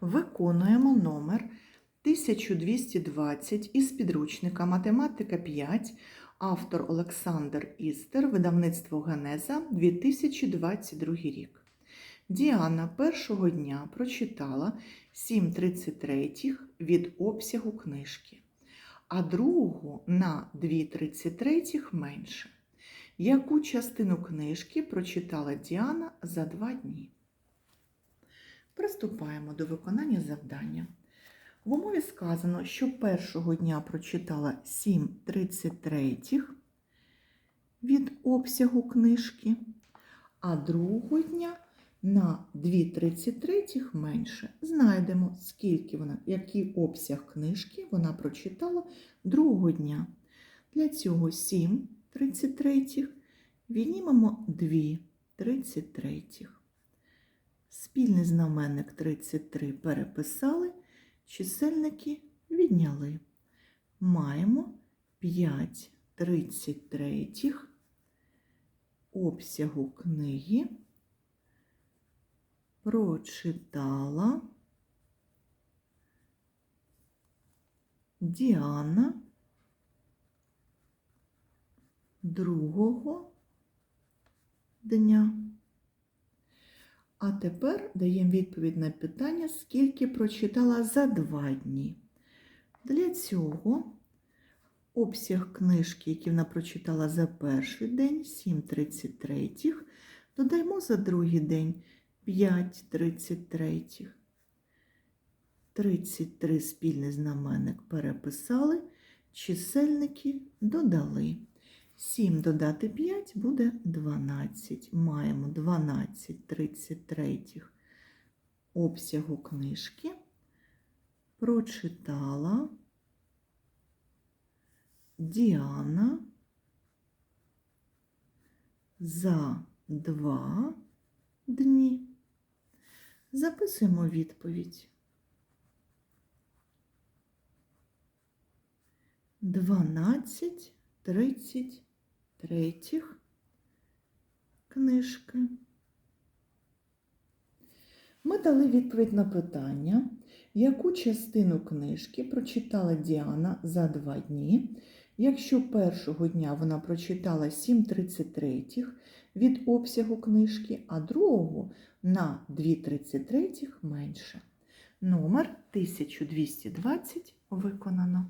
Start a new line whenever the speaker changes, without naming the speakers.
Виконуємо номер 1220 із підручника Математика 5, автор Олександр Істер, видавництво Генеза, 2022 рік. Діана першого дня прочитала 7,33 від обсягу книжки, а другого на 2,33 менше. Яку частину книжки прочитала Діана за два дні? Приступаємо до виконання завдання. В умові сказано, що першого дня прочитала 7,33 від обсягу книжки, а другого дня на 2,33 менше. Знайдемо, скільки вона, який обсяг книжки вона прочитала другого дня. Для цього 7 33 віднімемо 2 33. Спільний знаменник 33 переписали, чисельники відняли. Маємо 5 33 обсягу книги прочитала Діана другого дня. А тепер даємо відповідь на питання, скільки прочитала за два дні. Для цього обсяг книжки, який вона прочитала за перший день, 7,33, додаємо за другий день 5,33. 33 спільний знаменник переписали, чисельники додали. 7 додати 5 буде 12. Маємо 12 33 обсягу книжки. Прочитала Діана за два дні. Записуємо відповідь. 12 30 третіх книжки. Ми дали відповідь на питання, яку частину книжки прочитала Діана за два дні, якщо першого дня вона прочитала 7,33 від обсягу книжки, а другого на 2,33 менше. Номер 1220 виконано.